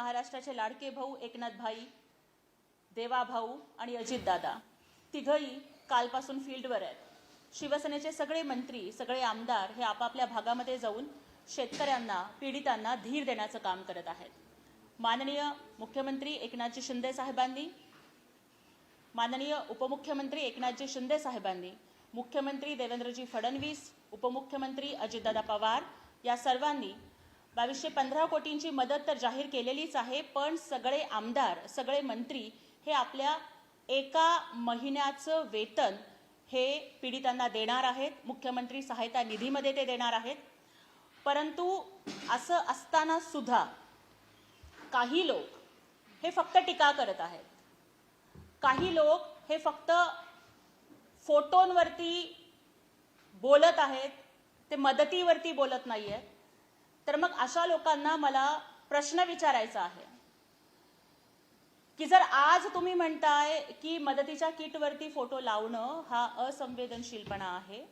महाराष्ट्राचे लाडके भाऊ एकनाथ भाई देवा भाऊ आणि अजितदादा तिघही कालपासून फील्डवर आहेत. शिवसेनेचे सगळे मंत्री सगळे आमदार हे आपापल्या भागामध्ये जाऊन शेतकऱ्यांना पीडितांना धीर देण्याचं काम करत आहेत. माननीय मुख्यमंत्री एकनाथजी शिंदे साहेबांनी माननीय उपमुख्यमंत्री एकनाथजी शिंदे साहेबांनी मुख्यमंत्री देवेंद्रजी फडणवीस उपमुख्यमंत्री अजितदादा पवार या सर्वांनी बावीसशे पंधरा कोटींची मदत तर जाहीर केलेलीच आहे पण सगळे आमदार सगळे मंत्री हे आपल्या एका महिन्याचं वेतन हे पीडितांना देणार आहेत मुख्यमंत्री सहायता निधीमध्ये ते देणार आहेत. परंतु असं असताना सुद्धा काही लोक हे फक्त टीका करत आहेत. काही लोक हे फक्त फोटोंवरती बोलत आहेत ते मदतीवरती बोलत नाही आहेत तर मग अशा लोकांना मला प्रश्न विचारायचा आहे. की जर आज तुम्ही म्हणताय की मदतीच्या किटवरती फोटो लावणं हा असंवेदनशीलपणा आहे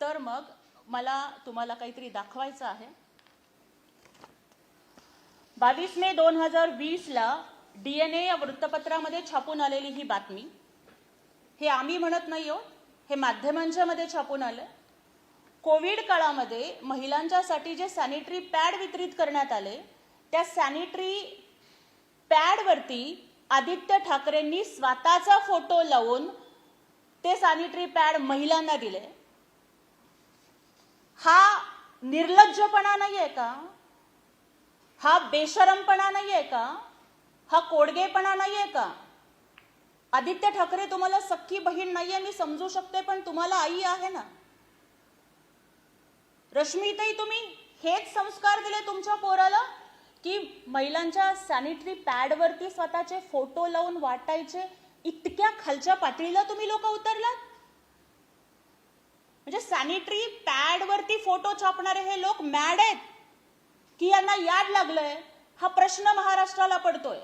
तर मग मला तुम्हाला काहीतरी दाखवायचं आहे. बावीस मे दोन हजार वीसला डीएनए या वृत्तपत्रामध्ये छापून आलेली ही बातमी. हे आम्ही म्हणत नाही हो हे माध्यमांच्या मध्ये छापून आलं कोविड काळामध्ये महिलांच्यासाठी जे सॅनिटरी पॅड वितरित करण्यात आले त्या सॅनिटरी पॅडवरती आदित्य ठाकरेंनी स्वतःचा फोटो लावून ते सॅनिटरी पॅड महिलांना दिले. हा निर्लज्जपणा नाही आहे का? हा बेशरमपणा नाही आहे का? हा कोडगेपणा नाही आहे का? आदित्य ठाकरे तुम्हाला सख्खी बहीण नाहीये मी समजू शकते पण तुम्हाला आई आहे ना? रश्मीतही तुम्ही हेच संस्कार दिले तुमच्या पोराला? की महिलांच्या सॅनिटरी पॅडवरती स्वतःचे फोटो लावून वाटायचे इतक्या खालच्या पातळीला तुम्ही लोक उतरलात? म्हणजे सॅनिटरी पॅडवरती फोटो छापणारे हे लोक मॅड आहेत. की यांना याद लागलंय हा प्रश्न महाराष्ट्राला पडतोय.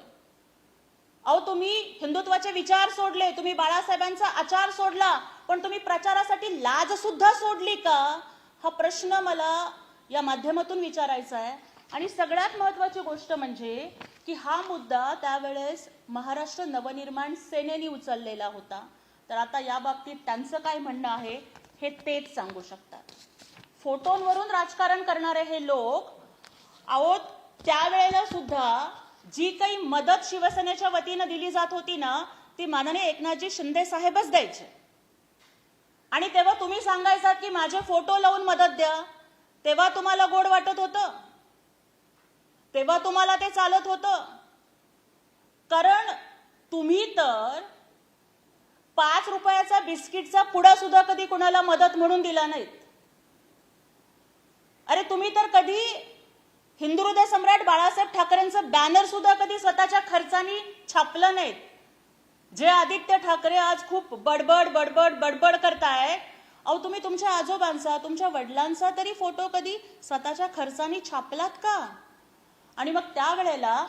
अहो तुम्ही हिंदुत्वाचे विचार सोडले तुम्ही बाळासाहेबांचा आचार सोडला पण तुम्ही प्रचारासाठी लाज सुद्धा सोडली का? हा प्रश्न मला या माध्यमातून विचारायचा आहे. आणि सगळ्यात महत्त्वाची गोष्ट म्हणजे की हा मुद्दा त्यावेळेस महाराष्ट्र नवनिर्माण सेनेने उचललेला होता. तर आता या बाबतीत त्यांचं काय म्हणणं आहे हे तेच सांगू शकतात. फोटोंवरून राजकारण करणारे हे लोक अहो त्यावेळेला सुद्धा जी काही मदत शिवसेनेच्या वतीनं दिली जात होती ना ती माननीय एकनाथजी शिंदे साहेबच द्यायचे. आणि तेव्हा तुम्ही सांगायचा की माझे फोटो लावून मदत द्या. तेव्हा तुम्हाला गोड वाटत होतं. तेव्हा तुम्हाला ते चालत होतं. कारण तुम्ही तर पाच रुपयाचा बिस्किटचा पुडा सुद्धा कधी कुणाला मदत म्हणून दिला नाहीत. अरे तुम्ही तर कधी हिंदू हृदय सम्राट बाळासाहेब ठाकरेंचं बॅनर सुद्धा कधी स्वतःच्या खर्चानी छापलं नाहीत. जे आदित्य ठाकरे आज खूप बडबड बडबड बडबड करताय. अहो तुम्ही तुमच्या आजोबांचा तुमच्या वडिलांचा तरी फोटो कधी स्वतःच्या खर्चानी छापलात का? आणि मग त्यावेळेला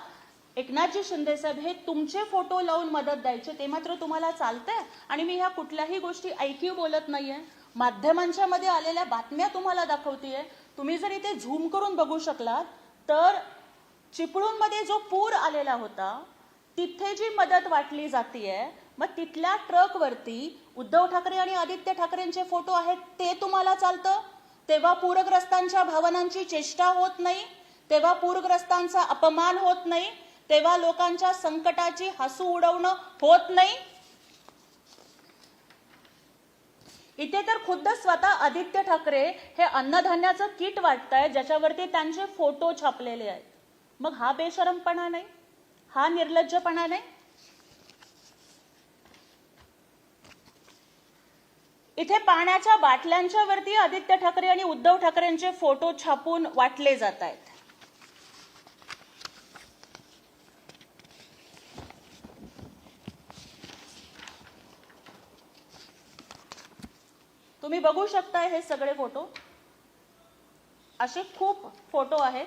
एकनाथजी शिंदे साहेब हे तुमचे फोटो लावून मदत द्यायचे ते मात्र तुम्हाला चालतंय? आणि मी ह्या कुठल्याही गोष्टी ऐकीव बोलत नाहीये. माध्यमांच्या मध्ये आलेल्या बातम्या तुम्हाला दाखवतेय. तुम्ही जर इथे झूम करून बघू शकलात तर चिपळूणमध्ये जो पूर आलेला होता तिथे जी मदत वाटली जातीय मग तिथल्या ट्रकवरती उद्धव ठाकरे आणि आदित्य ठाकरेंचे फोटो आहेत ते तुम्हाला चालतं? तेव्हा पूरग्रस्तांच्या भावनांची चेष्टा होत नाही तेव्हा पूरग्रस्तांचा अपमान होत नाही तेव्हा लोकांच्या संकटाची हसू उडवणं होत नाही. इथे तर खुद्द स्वतः आदित्य ठाकरे हे अन्नधान्याचं किट वाटताय ज्याच्यावरती त्यांचे फोटो छापलेले आहेत. मग हा बेशरमपणा नाही? हा निर्लज्जपणा नाही. इथे पाण्याच्या बाटल्यांच्या वरती आदित्य ठाकरे आणि उद्धव ठाकरेंचे फोटो छापून वाटले जात आहेत. तुम्ही बघू शकताय हे सगळे फोटो. असे खूप फोटो आहेत.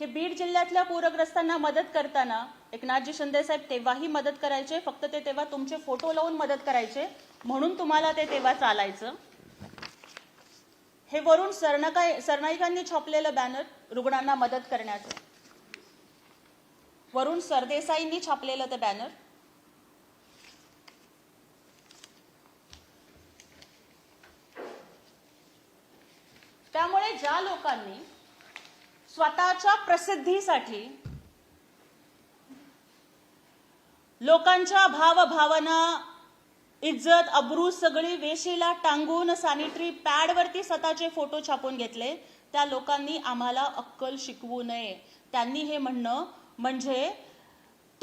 हे बीड जिल्ह्यातल्या पूरग्रस्तांना मदत करताना एकनाथजी शिंदेसाहेब तेव्हाही मदत करायचे फक्त ते तेव्हा तुमचे फोटो लावून मदत करायचे म्हणून तुम्हाला ते तेव्हा चालायचं. हे वरून सरनाकाय सरनाईकांनी छापलेलं बॅनर रुग्णांना मदत करण्याचं. वरून सरदेसाईंनी छापलेलं ते बॅनर त्यामुळे ज्या लोकांनी स्वतःच्या प्रसिद्धीसाठी लोकांच्या भावभावना इज्जत अब्रू सगळी वेशीला टांगून सॅनिटरी पॅडवरती स्वतःचे फोटो छापून घेतले. त्या लोकांनी आम्हाला अक्कल शिकवू नये. त्यांनी हे म्हणणं म्हणजे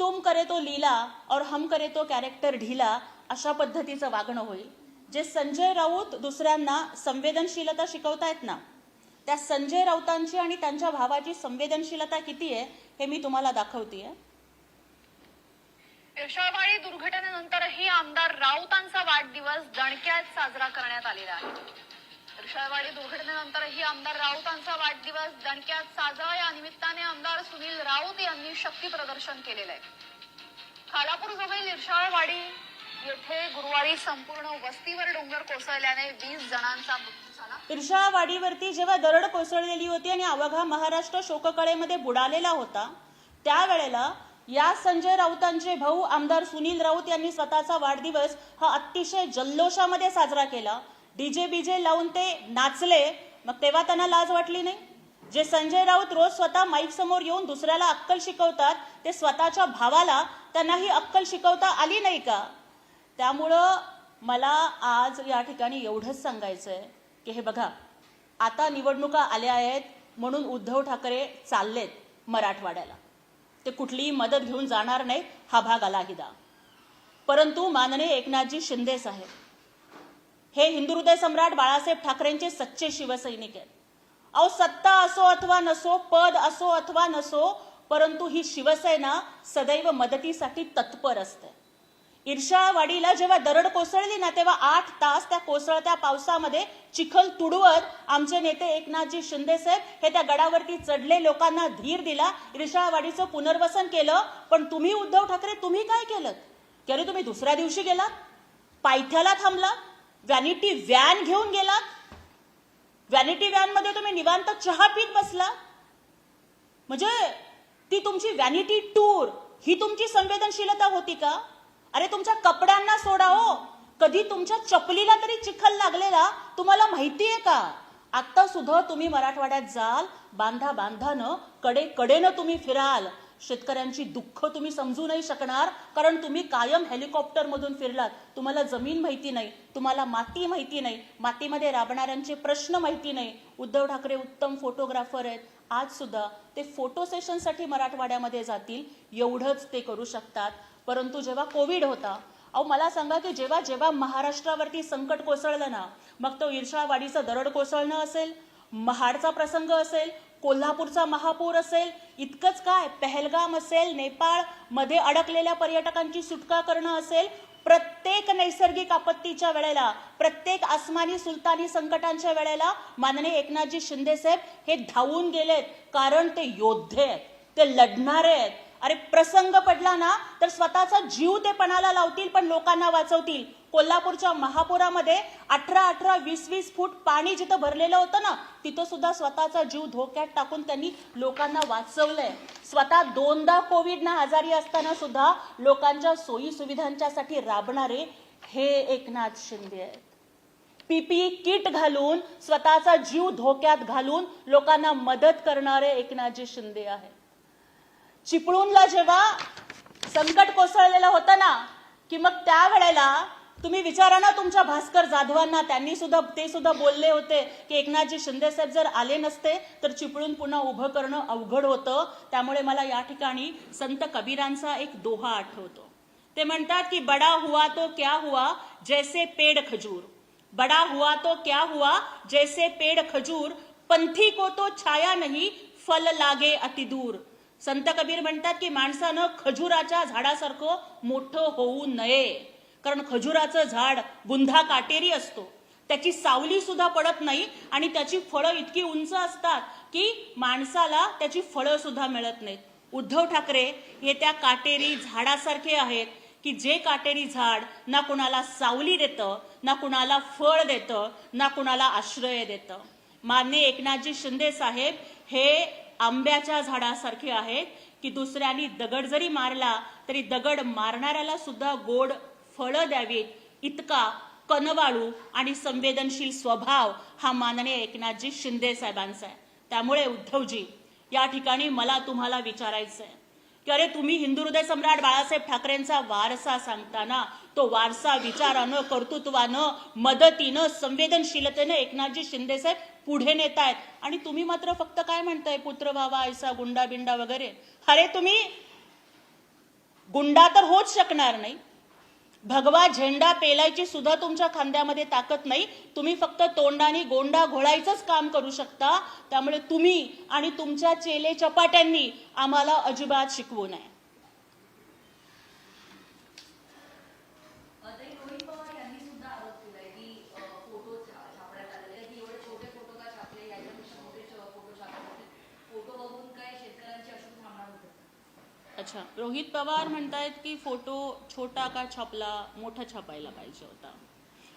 तुम करे तो लीला और हम करे तो कॅरेक्टर ढीला अशा पद्धतीचं वागणं होईल. जे संजय राऊत दुसऱ्यांना संवेदनशीलता शिकवतायत ना त्या संजय राऊतांची आणि त्यांच्या भावाची संवेदनशीलता किती आहे हे मी तुम्हाला दाखवतेय. इर्षावाडी दुर्घटनेनंतरही आमदार राऊतांचा वाढदिवस दणक्यात साजरा करण्यात आलेला आहे. इर्षावाडी दुर्घटनेनंतरही आमदार राऊतांचा वाढदिवस दणक्यात साजरा. या निमित्ताने आमदार सुनील राऊत यांनी शक्ती प्रदर्शन केलेलं आहे. खालापूर जवळील इर्शाळवाडी येथे गुरुवारी संपूर्ण वस्तीवर डोंगर कोसळल्याने वीस जणांचा मृत्यू झाला. इर्षावाडीवरती जेव्हा दरड कोसळलेली होती आणि अवघा महाराष्ट्र शोककळेमध्ये बुडालेला होता त्यावेळेला या संजय राऊतांचे भाऊ आमदार सुनील राऊत यांनी स्वतःचा वाढदिवस हा अतिशय जल्लोषामध्ये साजरा केला. डीजे बीजे लावून ते नाचले मग तेव्हा त्यांना लाज वाटली नाही. जे संजय राऊत रोज स्वतः माईक समोर येऊन दुसऱ्याला अक्कल शिकवतात ते स्वतःच्या भावाला त्यांना ही अक्कल शिकवता आली नाही का? त्यामुळं मला आज या ठिकाणी एवढंच सांगायचं आहे की हे बघा आता निवडणुका आल्या आहेत म्हणून उद्धव ठाकरे चाललेत मराठवाड्याला. ते कुठलीही मदत घेऊन जाणार नाही हा भाग आला हिदा. परंतु माननीय एकनाथजी शिंदे साहेब हे हिंदू हृदय सम्राट बाळासाहेब ठाकरेंचे सच्चे शिवसैनिक आहेत. अहो सत्ता असो अथवा नसो पद असो अथवा नसो परंतु ही शिवसेना सदैव मदतीसाठी तत्पर असते. इर्षावाडीला जेव्हा दरड कोसळली ना तेव्हा आठ तास त्या कोसळत्या पावसामध्ये चिखल तुडवत आमचे नेते एकनाथजी शिंदे साहेब हे त्या गडावरती चढले लोकांना धीर दिला इर्षावाडीचं पुनर्वसन केलं. पण तुम्ही उद्धव ठाकरे तुम्ही काय केलं? की अरे तुम्ही दुसऱ्या दिवशी गेलात पायथ्याला थांबला व्हॅनिटी व्हॅन घेऊन गेलात. व्हॅनिटी व्हॅनमध्ये तुम्ही निवांत चहा पीत बसला म्हणजे ती तुमची व्हॅनिटी टूर ही तुमची संवेदनशीलता होती का? अरे तुमच्या कपड्यांना सोडा हो. कधी तुमच्या चपलीला तरी चिखल लागलेला तुम्हाला माहितीये का? आता सुद्धा तुम्ही मराठवाड्यात जाल बांधा बांधानं कडे कडेनं तुम्ही फिराल. शेतकऱ्यांची दुःख तुम्ही समजू नाही शकणार कारण तुम्ही कायम हेलिकॉप्टर मधून फिरलात. तुम्हाला जमीन माहिती नाही तुम्हाला माती माहिती नाही मातीमध्ये राबणाऱ्यांचे प्रश्न माहिती नाही. उद्धव ठाकरे उत्तम फोटोग्राफर आहेत. आज सुद्धा ते फोटो सेशनसाठी मराठवाड्यामध्ये जातील एवढंच ते करू शकतात. परंतु जेव्हा कोविड होता अहो मला सांगा की जेव्हा जेव्हा महाराष्ट्रावरती संकट कोसळलं ना मग तो इर्षावाडीचं दरड कोसळणं असेल महाडचा प्रसंग असेल कोल्हापूरचा महापूर असेल इतकंच काय पहलगाम असेल नेपाळमध्ये अडकलेल्या पर्यटकांची सुटका करणं असेल प्रत्येक नैसर्गिक आपत्तीच्या वेळेला प्रत्येक आसमानी सुलतानी संकटांच्या वेळेला माननीय एकनाथजी शिंदे साहेब हे धावून गेलेत कारण ते योद्धे आहेत ते लढणारे आहेत. अरे प्रसंग पडला ना तर स्वतःचा जीव ते पणाला लावतील पण लोकांना वाचवतील. कोल्हापूरच्या महापुरामध्ये अठरा अठरा वीस वीस फूट पाणी जिथं भरलेलं होतं ना तिथं सुद्धा स्वतःचा जीव धोक्यात टाकून त्यांनी लोकांना वाचवलंय. स्वतः दोनदा कोविडना आजारी असताना सुद्धा लोकांच्या सोयी सुविधांच्यासाठी राबणारे हे एकनाथ शिंदे आहेत. पीपी किट घालून स्वतःचा जीव धोक्यात घालून लोकांना मदत करणारे एकनाथजी शिंदे आहेत. चिपळूणला जेव्हा संकट कोसळलेलं होतं ना की मग त्या वेळेला तुम्ही विचारा ना तुमच्या भास्कर जाधवांना त्यांनी सुद्धा ते सुद्धा बोलले होते की एकनाथजी शिंदे साहेब जर आले नसते तर चिपळून पुन्हा उभं करणं अवघड होतं. त्यामुळे मला या ठिकाणी संत कबीरांचा एक दोहा आठवतो. ते म्हणतात की बडा हुआ तो क्या हुआ जैसे पेड़ खजूर. बडा हुआ तो क्या हुआ जैसे पेड़ खजूर पंथी को तो छाया नाही फल लागे अतिदूर संत कबीर म्हणतात की माणसानं खजुराच्या झाडासारखं मोठं होऊ नये. कारण खजुराचं झाड बुंधा काटेरी असतो. त्याची सावली सुद्धा पडत नाही आणि त्याची फळं इतकी उंच असतात की माणसाला त्याची फळं सुद्धा मिळत नाहीत. उद्धव ठाकरे हे त्या काटेरी झाडासारखे आहेत की जे काटेरी झाड ना कुणाला सावली देतं ना कुणाला फळ देतं ना कुणाला आश्रय देतं. मान्य एकनाथजी शिंदे साहेब हे आंब्याच्या झाडासारखे आहेत की दुसऱ्यांनी दगड जरी मारला तरी दगड मारणाऱ्याला सुद्धा गोड फळं द्यावीत. इतका कनवाळू आणि संवेदनशील स्वभाव हा माननीय एकनाथजी शिंदे साहेबांचा आहे. त्यामुळे उद्धवजी या ठिकाणी मला तुम्हाला विचारायचं आहे. की अरे तुम्ही हिंदू हृदय सम्राट बाळासाहेब ठाकरेंचा वारसा सांगताना तो वारसा विचारानं कर्तृत्वानं मदतीनं संवेदनशीलतेनं एकनाथजी शिंदे साहेब पुढे नेत आहेत आणि तुम्ही मात्र फक्त काय म्हणताय? पुत्र व्हावा ऐसा गुंडा बिंडा वगैरे. अरे तुम्ही गुंडा तर होच शकणार नाही. भगवा झेंडा पेलायची सुद्धा तुमच्या खांद्यामध्ये ताकद नाही. तुम्ही फक्त तोंडाने गोंडा घोळायचंच काम करू शकता. त्यामुळे तुम्ही आणि तुमच्या चेले चपाट्यांनी आम्हाला अजिबात शिकवू नये ताई रोहित पवार यांनी सुद्धा आरोप केलाय की अ, फोटो छा- छापण्यात आलेले की एवढे छोटे फोटो का छापले याच्यापेक्षा मोठे श- फोटो छापले होते फोटो बघून काय शेतकऱ्यांची अशोक थांबणार होते अच्छा. रोहित पवार म्हणतायत की फोटो छोटा का छापला मोठा छापायला पाहिजे होता.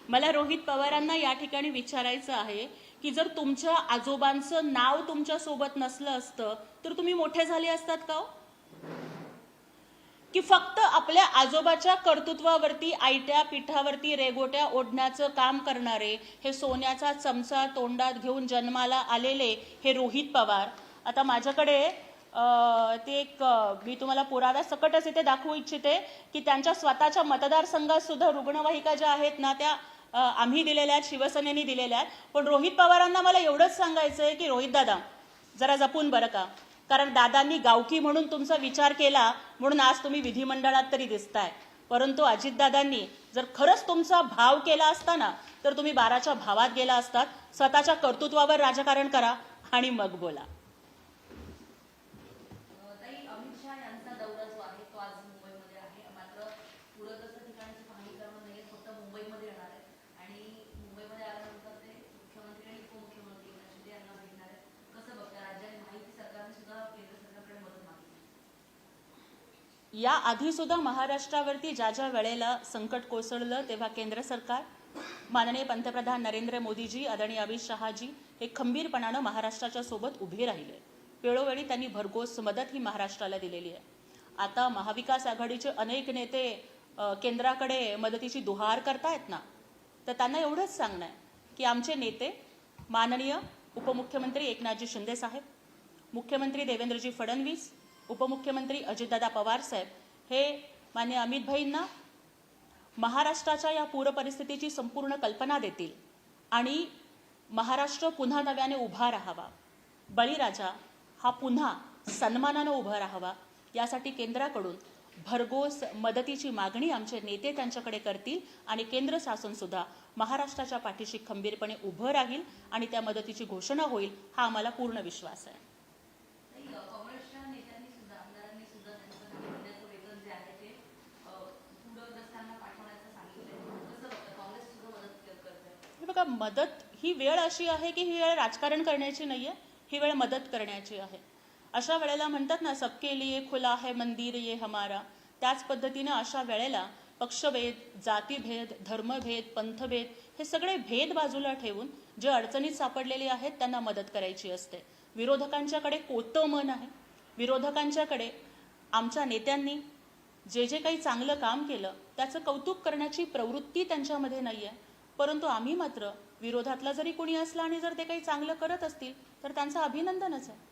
मला रोहित पवारांना या ठिकाणी विचारायचं आहे की जर तुमच्या आजोबांचं नाव तुमच्यासोबत नसलं असतं तर तुम्ही मोठे झाले असतात का हो? की फक्त आपल्या आजोबाच्या कर्तृत्वावरती आयट्या पिठावरती रेगोट्या ओढण्याचं काम करणारे हे सोन्याचा चमचा तोंडात घेऊन जन्माला आलेले हे रोहित पवार? आता माझ्याकडे ते एक मी तुम्हाला पुराव्या सकटच इथे दाखवू इच्छिते की त्यांच्या स्वतःच्या मतदारसंघात सुद्धा रुग्णवाहिका ज्या आहेत ना त्या आम्ही दिलेल्या आहेत शिवसेनेनी दिलेल्या आहेत. पण रोहित पवारांना मला एवढंच सांगायचं आहे की रोहित दादा जरा जपून बरं का. कारण दादांनी गावकी म्हणून तुमचा विचार केला म्हणून आज तुम्ही विधिमंडळात तरी दिसताय. परंतु अजितदादांनी जर खरंच तुमचा भाव केला असता ना तर तुम्ही बाराच्या भावात गेला असतात स्वतःच्या कर्तृत्वावर राजकारण करा आणि मग बोला अ, ताई अमित शहा यांचा दौरा जो आहे तो आज मुंबईमध्ये आहे मात्र पूरग्रस्त ठिकाणची पाहणी करणं नाही फक्त मुंबईमध्ये येणार आहे आणि मुंबईमध्ये आल्यानंतर ते मुख्यमंत्री आणि उपमुख्यमंत्री एकनाथ शिंदे यांना भेटणार आहेत कसं बघता राज्याने माहिती सरकारने सुद्धा केंद्र सरकारकडे मदत मागितली या आधीसुद्धा महाराष्ट्रावरती ज्या ज्या वेळेला संकट कोसळलं तेव्हा केंद्र सरकार माननीय पंतप्रधान नरेंद्र मोदीजी आदरणीय अमित शहाजी हे खंबीरपणानं महाराष्ट्राच्या सोबत उभे राहिले. वेळोवेळी त्यांनी भरघोस मदत ही महाराष्ट्राला दिलेली आहे. आता महाविकास आघाडीचे अनेक नेते केंद्राकडे मदतीची दुहार करतायत ना? तर त्यांना एवढंच सांगणं आहे की आमचे नेते माननीय उपमुख्यमंत्री एकनाथजी शिंदे साहेब मुख्यमंत्री देवेंद्रजी फडणवीस उपमुख्यमंत्री अजितदादा पवार साहेब. हे मान्य अमितभाईंना महाराष्ट्राच्या या पूर परिस्थितीची संपूर्ण कल्पना देतील. आणि महाराष्ट्र पुन्हा नव्याने उभा राहावा. बळीराजा हा पुन्हा सन्मानानं उभा राहावा. यासाठी केंद्राकडून भरघोस मदतीची मागणी आमचे नेते त्यांच्याकडे करतील आणि केंद्र शासनसुद्धा महाराष्ट्राच्या पाठीशी खंबीरपणे उभं राहील आणि त्या मदतीची घोषणा होईल हा आम्हाला पूर्ण विश्वास आहे ताई अ, काँग्रेसच्या नेत्यांनी सुद्धा आमदारांनी सुद्धा त्यांचं काही महिन्याचं वेतन जे आहे ते अ, पूरग्रस्तांना पाठवण्याचं सांगितलंय कसं बघता काँग्रेस सुद्धा मदत करत आहे हे बघा मदत ही वेळ अशी आहे की ही वेळ राजकारण करण्याची नाही आहे ही वेळ मदत करण्याची आहे. अशा वेळेला म्हणतात ना सबके लिए खुला है मंदिर ये हमारा. त्याच पद्धतीने अशा वेळेला पक्षभेद जातीभेद धर्मभेद पंथभेद हे सगळे भेद बाजूला ठेवून जे अडचणीत सापडलेले आहेत त्यांना मदत करायची असते. विरोधकांच्याकडे कोतं मन आहे. विरोधकांच्याकडे आमच्या नेत्यांनी जे जे काही चांगलं काम केलं त्याचं कौतुक करण्याची प्रवृत्ती त्यांच्यामध्ये नाही आहे परंतु आम्ही मात्र विरोधातला जरी कोणी असला आणि जर ते काही चांगलं करत असतील तर त्यांचं अभिनंदनच आहे.